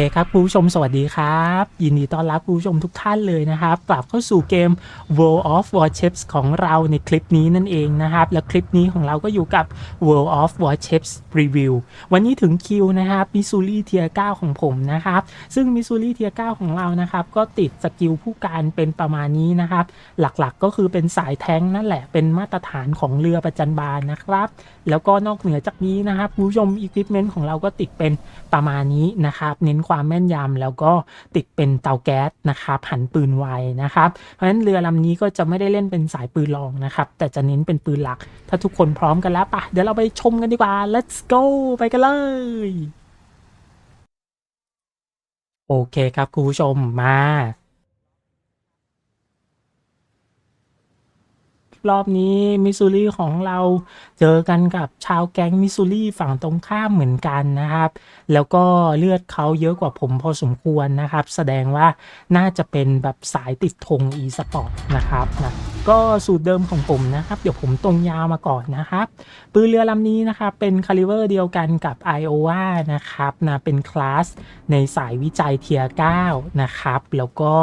เคครับคุณผู้ชมสวัสดีครับ ยินดีต้อนรับคุณผู้ชมทุกท่านเลยนะครับ กลับเข้าสู่เกม World of Warships ของเราในคลิปนี้นั่นเองนะครับ และคลิปนี้ของเราก็อยู่กับ World of Warships Review วันนี้ถึงคิวนะครับมิซูรี่เทีย9ของผมนะครับ ซึ่งมิซูรี่เทีย9ของเรานะครับ ก็ติดสกิลผู้การเป็นประมาณนี้นะครับ หลักๆก็คือเป็นสายแท้งนั่นแหละเป็นมาตรฐานของเรือประจันบานนะครับ แล้วก็นอกเหนือจากนี้นะครับคุณผู้ชมอุปกรณ์ของเราก็ติดเป็นประมาณนี้นะครับเน้นความแม่นยำแล้วก็ติดเป็นเตาแก๊สนะครับหันปืนไวนะครับ เพราะฉะนั้นเรือลำนี้ก็จะไม่ได้เล่นเป็นสายปืนรองนะครับ แต่จะเน้นเป็นปืนหลัก ถ้าทุกคนพร้อมกันแล้วปะเดี๋ยวเราไปชมกันดีกว่า let's go ไปกันเลยโอเคครับคุณผู้ชมมา รอบนี้มิสซูรีของเราเจอกันกับชาวแก๊งมิสซูรีฝั่งตรงข้ามเหมือนกันนะครับ แล้วก็เลือดเขาเยอะกว่าผมพอสมควรนะครับ แสดงว่าน่าจะเป็นแบบสายติดธง e สปอร์ตนะครับนะก็สูตรเดิมของผมนะครับ เดี๋ยวผมตรงยาวมาก่อนนะครับ ปืนเรือลำนี้นะครับ เป็นคาลิเวอร์เดียวกันกับ Iowa นะครับนะเป็นคลาสในสายวิจัยเทียร์9นะครับ แล้วก็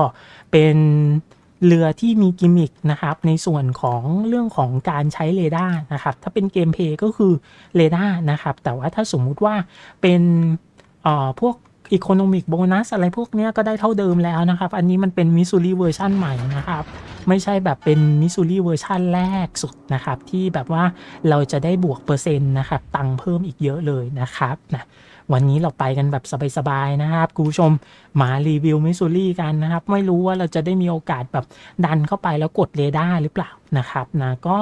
เป็น เรือที่มีกิมมิคนะครับในส่วนของเรื่องของการใช้เรดาร์นะครับถ้าเป็นเกมเพย์ก็คือเรดาร์นะครับแต่ว่าถ้าสมมุติว่าเป็นเอ่อพวกอีโคโนมิกโบนัสอะไรพวกเนี้ยก็ได้เท่าเดิมแล้วนะครับ อันนี้มันเป็นมิ s ซูรีเวอร์ชันใหม่นะครับ ไม่ใช่แบบเป็นมิ s ซูรีเวอร์ชันแรกสุดนะครับ ที่แบบว่าเราจะได้บวกเปอร์เซ็นต์นะครับ ตังค์เพิ่มอีกเยอะเลยนะครับนะ วันนี้เราไปกันแบบสบายๆนะครับคุณผู้ชมมารีวิวมิ s ซูรีกันนะครับ ไม่รู้ว่าเราจะได้มีโอกาสแบบดันเข้าไปแล้วกดเรดาร์หรือเปล่านะครับนะก็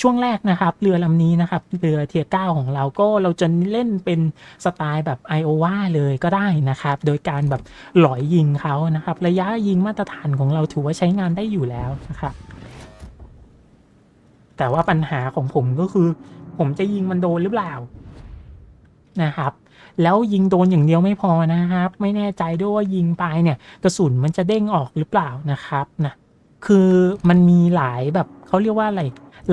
ช่วงแรกนะครับ เรือลำนี้นะครับ เรือเทียเก้าของเราก็เราจะเล่นเป็นสไตล์แบบไอโอวาเลยก็ได้นะครับ โดยการแบบหลอยยิงเขานะครับ ระยะยิงมาตรฐานของเราถือว่าใช้งานได้อยู่แล้วนะครับแต่ว่าปัญหาของผมก็คือ ผมจะยิงมันโดนหรือเปล่านะครับ แล้วยิงโดนอย่างเดียวไม่พอนะครับ ไม่แน่ใจด้วยว่ายิงไปเนี่ยกระสุนมันจะเด้งออกหรือเปล่านะครับนะคือมันมีหลายแบบเขาเรียกว่าอะไร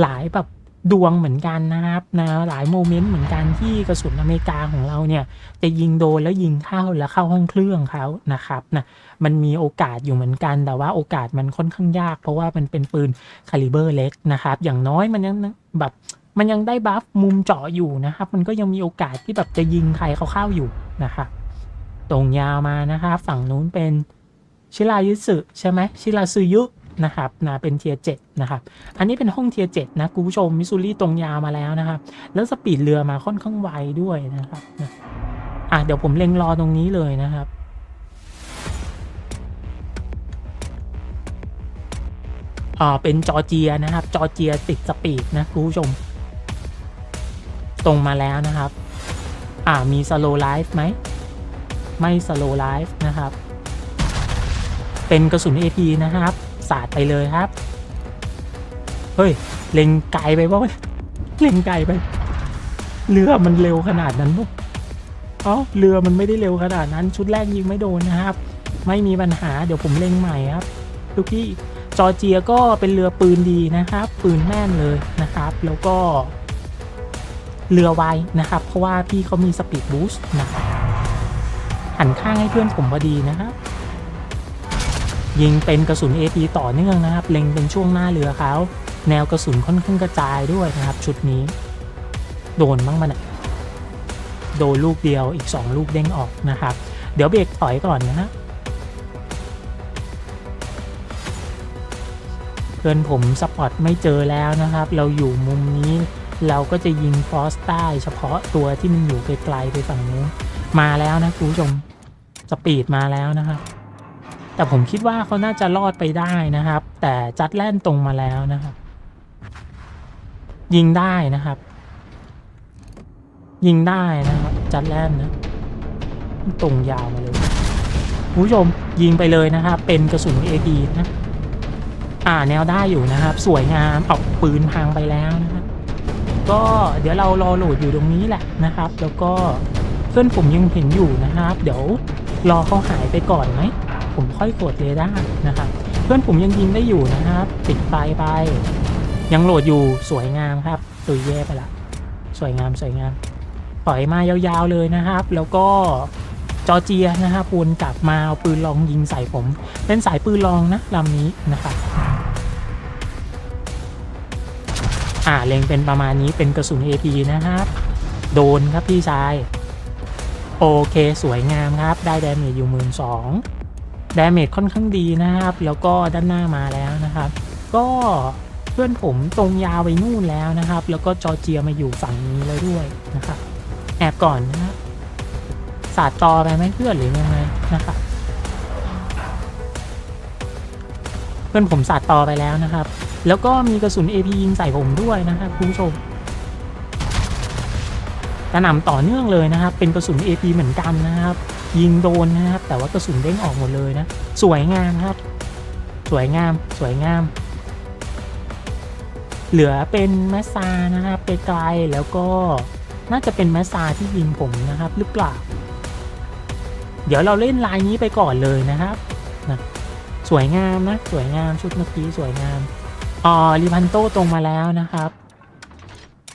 หลายแบบดวงเหมือนกันนะครับนะหลายโมเมนต์เหมือนกันที่กระสุนอเมริกาของเราเนี่ยจะยิงโดนแล้วยิงเข้าแล้วเข้าห้องเครื่องเขานะครับนะมันมีโอกาสอยู่เหมือนกันแต่ว่าโอกาสมันค่อนข้างยาก เพราะว่ามันเป็นปืนคาลิเบอร์เล็กนะครับอย่างน้อยมันยังแบบ มันยังได้บัฟมุมเจาะอยู่นะครับ มันก็ยังมีโอกาสที่แบบจะยิงใครเข้าอยู่นะครับตรงยาวมานะครับฝั่งนู้นเป็นชิรายุสึใช่ไหมชิราซึยุนะครับนะเป็นเทียเจ็ดนะครับ อันนี้เป็นห้องเทียเจ็ดนะคุณผู้ชมมิสซูรี่ตรงยาวมาแล้วนะครับ แล้วสปีดเรือมาค่อนข้างไวด้วยนะครับนะอะเดี๋ยวผมเล็งรอตรงนี้เลยนะครับอ่าเป็นจอร์เจียนะครับ จอร์เจียติดสปีดนะคุณผู้ชม ตรงมาแล้วนะครับ อ่ามีสโลไลฟ์ไหม ไม่สโลไลฟ์นะครับ เป็นกระสุน AP นะครับ สาดไปเลยครับ เฮ้ย เล็งไกลไปป่ะเล็งไกลไป เรือมันเร็วขนาดนั้นปุ๊อ๋อเรือมันไม่ได้เร็วขนาดนั้น ชุดแรกยิงไม่โดนนะครับ ไม่มีปัญหาเดี๋ยวผมเล็งใหม่ครับทุกที่จอร์เจียก็เป็นเรือปืนดีนะครับ ปืนแม่นเลยนะครับ แล้วก็ เรือไวนะครับ เพราะว่าพี่เขามีสปีดบูสต์นะครับหันข้างให้เพื่อนผมพอดีนะครับ ยิงเป็นกระสุน AP ต่อเนื่องนะครับ เล็งเป็นช่วงหน้าเรือเขาแนวกระสุนค่อนข้างกระจายด้วยนะครับ ชุดนี้ โดนบ้างมันยโดนลูกเดียวอีก 2 ลูกเด้งออกนะครับ เดี๋ยวเบรกถอยก่อนนะฮะเพื่อนผมสปอตไม่เจอแล้วนะครับ เราอยู่มุมนี้ เราก็จะยิงฟอสใต้เฉพาะตัวที่มันอยู่ไกลๆไปฝั่งนู้นมาแล้วนะคุณผู้ชมสปีดมาแล้วนะครับ แต่ผมคิดว่าเขาน่าจะรอดไปได้นะครับ แต่จัดแล่นตรงมาแล้วนะครับ ยิงได้นะครับ ยิงได้นะครับ จัดแล่นนะตรงยาวมาเลยคุณผู้ชมยิงไปเลยนะครับ เป็นกระสุน AP นะ อ่าแนวได้อยู่นะครับ สวยงามออกปืนพังไปแล้วนะ ก็เดี๋ยวเรารอโหลดอยู่ตรงนี้แหละนะครับ แล้วก็เพื่อนผมยังเห็นอยู่นะครับ เดี๋ยวรอเขาหายไปก่อนไหมผมค่อยกดเรดาร์นะครับ เพื่อนผมยังยิงได้อยู่นะครับติดไฟไป ยังโหลดอยู่สวยงามครับตุยแย่ไปละสวยงามสวยงามปล่อยมายาวๆเลยนะครับ แล้วก็จอเจียนะครับวนกลับมาเอาปืนลองยิงใส่ผม เป็นสายปืนลองนะลำนี้นะครับ อ่าเล็งเป็นประมาณนี้เป็นกระสุน AP นะครับ โดนครับพี่ชาย โอเคสวยงามครับ ได้ดาเมจอยู่หมื่นสองดาเมจค่อนข้างดีนะครับ แล้วก็ด้านหน้ามาแล้วนะครับ ก็เพื่อนผมตรงยาวไปนู่นแล้วนะครับ แล้วก็จอเจียมาอยู่ฝั่งนี้แล้วด้วยนะครับ แอบก่อนนะครับสาดต่อไปไหมเพื่อนหรือยังไงนะครับ เพื่อนผมสาดต่อไปแล้วนะครับ แล้วก็มีกระสุน AP ยิงใส่ผมด้วยนะครับคุณผู้ชมกระหน่ำต่อเนื่องเลยนะครับ เป็นกระสุน AP เหมือนกันนะครับ ยิงโดนนะครับ แต่ว่ากระสุนเด้งออกหมดเลยนะ สวยงามครับ สวยงาม สวยงาม เหลือเป็นแมสซานะครับไกลๆแล้วก็น่าจะเป็นแมสซาที่ยิงผมนะครับ หรือเปล่า เดี๋ยวเราเล่นลายนี้ไปก่อนเลยนะครับนะสวยงามนะ สวยงามชุดเมื่อกี้สวยงาม อ๋อริพันโตตรงมาแล้วนะครับ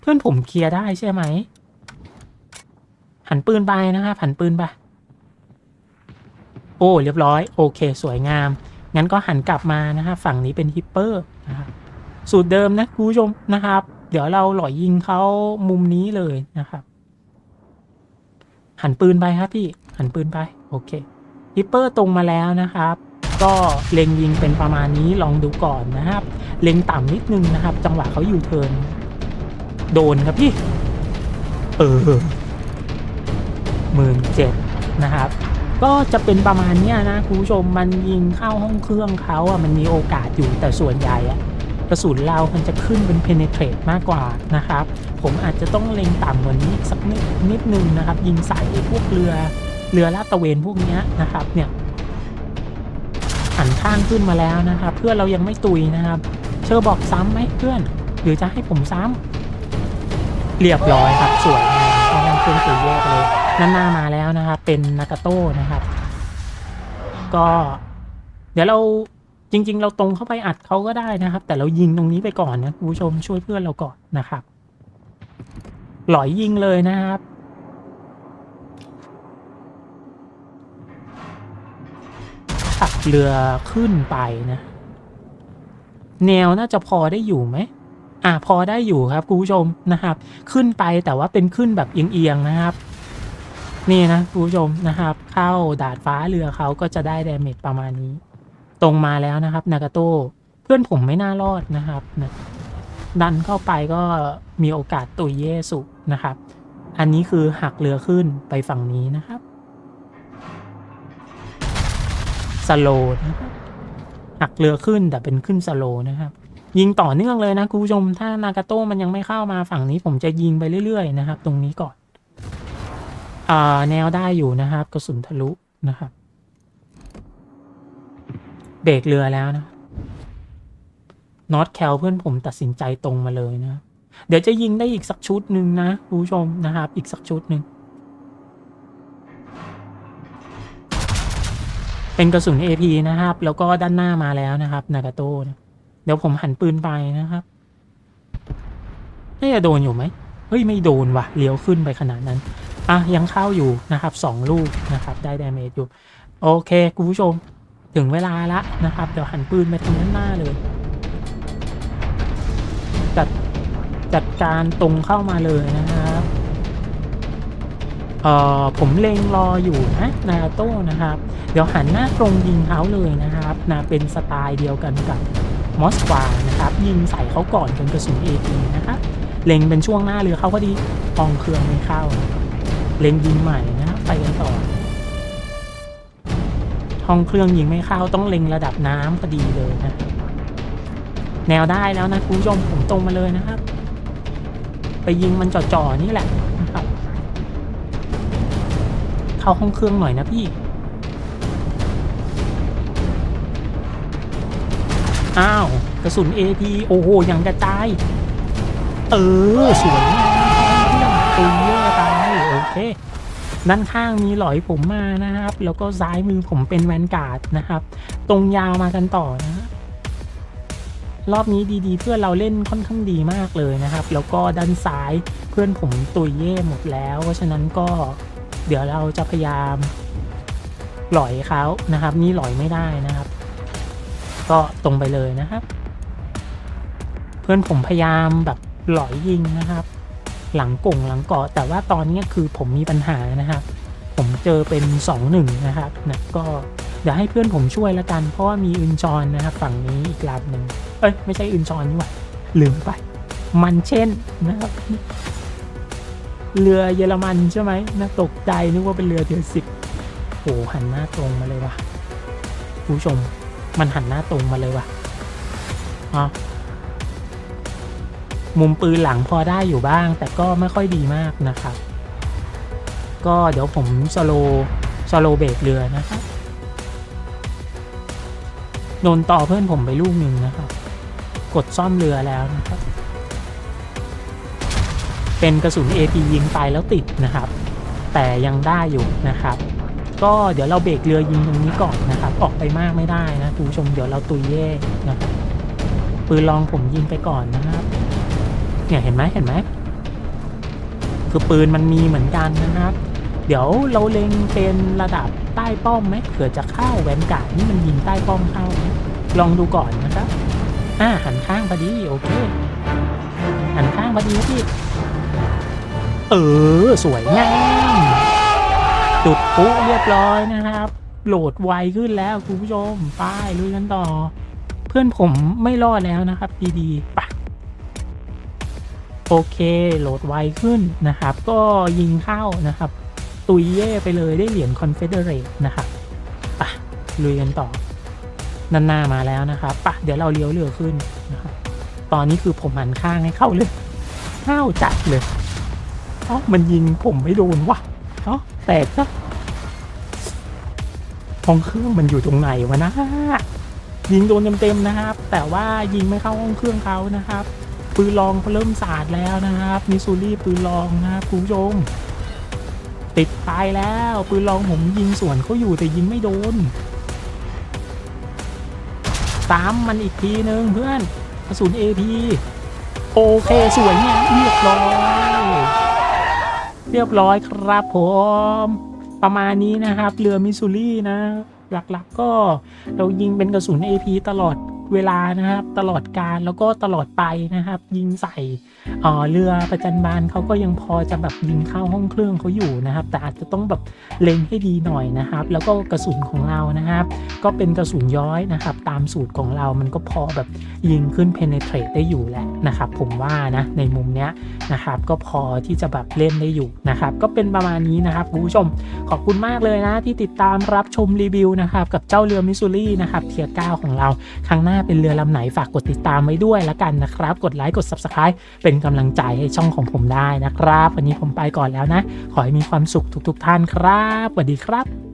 เพื่อนผมเคลียร์ได้ใช่ไหม หันปืนไปนะครับหันปืนไป โอ้ เรียบร้อย โอเค สวยงาม งั้นก็หันกลับมานะครับฝั่งนี้เป็นฮิปเปอร์นะครับสูตรเดิมนะคุณผู้ชมนะครับ เดี๋ยวเราหล่อยยิงเขามุมนี้เลยนะครับ หันปืนไปครับพี่ หันปืนไป โอเคฮิปเปอร์ตรงมาแล้วนะครับ ก็เล็งยิงเป็นประมาณนี้ลองดูก่อนนะครับ เล็งต่ำนิดนึงนะครับ จังหวะเขาอยู่เทิร์นโดนครับพี่ เออหมื่นเจ็ดนะครับ ก็จะเป็นประมาณนี้นะคุณผู้ชมมันยิงเข้าห้องเครื่องเขาอะมันมีโอกาสอยู่แต่ส่วนใหญ่อะกระสุนเรามันจะขึ้นเป็น penetrate มากกว่านะครับ ผมอาจจะต้องเล็งต่ำกว่านี้สักนิดนิดนึงนะครับ ยิงใส่พวกเรือเรือลาดตระเวนพวกนี้นะครับเนี่ย หันข้างขึ้นมาแล้วนะครับเพื่อนเรายังไม่ตุยนะครับ เชอบอกซ้ำไหมเพื่อน หรือจะให้ผมซ้ำเรียบร้อยครับสวยงามเขาห้องเครื่องตัวแยกเลยนั่นหน้ามาแล้วนะครับเป็นนากาโต้นะครับ ก็ เดี๋ยวเราจริง ๆ เราตรงเข้าไปอัดเขาก็ได้นะครับ แต่เรายิงตรงนี้ไปก่อนนะคุณผู้ชมช่วยเพื่อนเราก่อนนะครับ หลอยยิงเลยนะครับ ขับ เรือขึ้นไปนะ แนวน่าจะพอได้อยู่ไหมอ่าพอได้อยู่ครับคุณผู้ชมนะครับ ขึ้นไปแต่ว่าเป็นขึ้นแบบเอียงๆนะครับ นี่นะคุณผู้ชมนะครับ เข้าดาดฟ้าเรือเขาก็จะได้เดเมจประมาณนี้ ตรงมาแล้วนะครับ นากาโต้เพื่อนผมไม่น่ารอดนะครับนะดันเข้าไปก็มีโอกาสตุยเยสุนะครับ อันนี้คือหักเรือขึ้นไปฝั่งนี้นะครับ สโลนะครับหักเรือขึ้นแต่เป็นขึ้นสโลนะครับ ยิงต่อเนื่องเลยนะคุณผู้ชม ถ้านากาโต้มันยังไม่เข้ามาฝั่งนี้ผมจะยิงไปเรื่อย ๆ นะครับ ตรงนี้ก่อนอ่าแนวได้อยู่นะครับ กระสุนทะลุนะครับเบรกเรือแล้วนะน็อตแคลเพื่อนผมตัดสินใจตรงมาเลยนะ เดี๋ยวจะยิงได้อีกสักชุดหนึ่งนะคุณผู้ชมนะครับ อีกสักชุดหนึ่ง เป็นกระสุน AP นะครับ แล้วก็ด้านหน้ามาแล้วนะครับ นากาโต้เดี๋ยวผมหันปืนไปนะครับน่าจะโดนอยู่ไหมเฮ้ยไม่โดนว่ะเลี้ยวขึ้นไปขนาดนั้นอะยังเข้าอยู่นะครับสองลูกนะครับ ได้ดาเมจอยู่ โอเคคุณผู้ชมถึงเวลาละนะครับ เดี๋ยวหันปืนไปทางด้านหน้าเลยจัดจัดการตรงเข้ามาเลยนะครับ เอ่อผมเลงรออยู่นะนาโต้นะครับ เดี๋ยวหันหน้าตรงยิงเขาเลยนะครับนะเป็นสไตล์เดียวกันกับมอสควานะครับ ยิงใส่เขาก่อนเป็นกระสุน AP นะครับเล็งเป็นช่วงหน้าเรือเขาพอดีปองเครื่องไม่เข้า เล็งยิงใหม่นะครับไปกันต่อห้องเครื่องยิงไม่เข้าต้องเล็งระดับน้ำพอดีเลยนะ แนวได้แล้วนะคุณผู้ชมผมตรงมาเลยนะครับ ไปยิงมันจ่อๆนี่แหละาห้องเครื่องหน่อยนะพี่ อ้าว กระสุน AP โอ้โหยังกระจาย เออ สวยงามตีเยอะตายโอเค ด้านข้างมีหลอยผมมานะครับ แล้วก็ซ้ายมือผมเป็นแวนการ์ดนะครับ ตรงยาวมากันต่อนะรอบนี้ดีๆ เพื่อนเราเล่นค่อนข้างดีมากเลยนะครับ แล้วก็ด้านซ้ายเพื่อนผมตุยเย่หมดแล้ว เพราะฉะนั้นก็ เดี๋ยวเราจะพยายามหลอยเขานะครับ นี่หลอยไม่ได้นะครับ ก็ตรงไปเลยนะครับ เพื่อนผมพยายามแบบหลอยยิงนะครับ หลังกงหลังเกาะแต่ว่าตอนนี้คือผมมีปัญหานะครับ ผมเจอเป็น2อหนึ่งนะครับนะก็เดี๋ยวให้เพื่อนผมช่วยละกัน เพราะว่ามีอึนจอนนะครับ ฝั่งนี้อีกลำหนึ่งเอ้ยไม่ใช่อึนจอนนี่หว่าลืมไป มันเช่นนะครับ เรือเยอรมันใช่ไหมน่าตกใจนึกว่าเป็นเรือเดือสิบโอ้หันหน้าตรงมาเลยว่ะคุณผู้ชมมันหันหน้าตรงมาเลยว่ะอ๋อมุมปืนหลังพอได้อยู่บ้าง แต่ก็ไม่ค่อยดีมากนะครับ ก็เดี๋ยวผมสโลสโลเบรกเรือนะครับโดนต่อเพื่อนผมไปลูกหนึ่งนะครับ กดซ่อมเรือแล้วนะครับ เป็นกระสุน AP ยิงไปแล้วติดนะครับ แต่ยังได้อยู่นะครับ ก็เดี๋ยวเราเบรกเรือยิงตรงนี้ก่อนนะครับ ออกไปมากไม่ได้นะคุณผู้ชมเดี๋ยวเราตุยเย่นะครับปืนลองผมยิงไปก่อนนะครับ เนี่ยเห็นไหมเห็นไหมคือปืนมันมีเหมือนกันนะครับ เดี๋ยวเราเล็งเป็นระดับใต้ป้อมไหมเผื่อจะเข้าแวนการ์ดนี่มันยิงใต้ป้อมเข้าไหมลองดูก่อนนะครับ อ่าหันข้างพอดีโอเค หันข้างพอดีพี่ เออ สวยงามจุดพุเรียบร้อยนะครับ โหลดไวขึ้นแล้วคุณผู้ชมไปลุยกันต่อ เพื่อนผมไม่รอดแล้วนะครับ ดีๆปะโอเค โหลดไวขึ้นนะครับ ก็ยิงเข้านะครับ ตุยเย่ไปเลยได้เหรียญคอนเฟเดเรตนะครับปะลุยกันต่อนันหน้ามาแล้วนะครับปะเดี๋ยวเราเลี้ยวเรือขึ้นนะครับตอนนี้คือผมหันข้างให้เข้าเลยเข้าจัดเลย อ้ามันยิงผมไม่โดนวะเอ้าแตกซะห้องเครื่องมันอยู่ตรงไหนวะนะยิงโดนเต็มๆนะครับ แต่ว่ายิงไม่เข้าห้องเครื่องเขานะครับ ปืนลองเขาเริ่มสาดแล้วนะครับ มิซูรี่ปืนลองนะครับคุณผู้ชมติดตายแล้วปืนลองผมยิงสวนเขาอยู่แต่ยิงไม่โดน ตามมันอีกทีนึงเพื่อนกระสุน AP โอเคสวยเนี่ยเรียบร้อย เรียบร้อยครับผมประมาณนี้นะครับ เรือมิสซูรี่นะ หลักๆก็เรายิงเป็นกระสุน AP ตลอด เวลานะครับ ตลอดการแล้วก็ตลอดไปนะครับ ยิงใส่เเรือประจันบานเขาก็ยังพอจะแบบยิงเข้าห้องเครื่องเขาอยู่นะครับ แต่อาจจะต้องแบบเล็งให้ดีหน่อยนะครับ แล้วก็กระสุนของเรานะครับ ก็เป็นกระสุนย้อยนะครับ ตามสูตรของเรามันก็พอแบบยิงขึ้น penetrate ได้อยู่แหละนะครับ ผมว่านะในมุมเนี้ยนะครับ ก็พอที่จะแบบเล่นได้อยู่นะครับ ก็เป็นประมาณนี้นะครับคุณผู้ชมขอบคุณมากเลยนะที่ติดตามรับชมรีวิวนะครับกับเจ้าเรือมิสซูรี่นะครับเทียร์เก้าของเราครั้งหน้าาเป็นเรือลำไหนฝากกดติดตามไว้ด้วยละกันนะครับ กดไลค์กด subscribe เป็นกำลังใจให้ช่องของผมได้นะครับ วันนี้ผมไปก่อนแล้วนะ ขอให้มีความสุขทุก ๆ ท่านครับสวัสดีครับ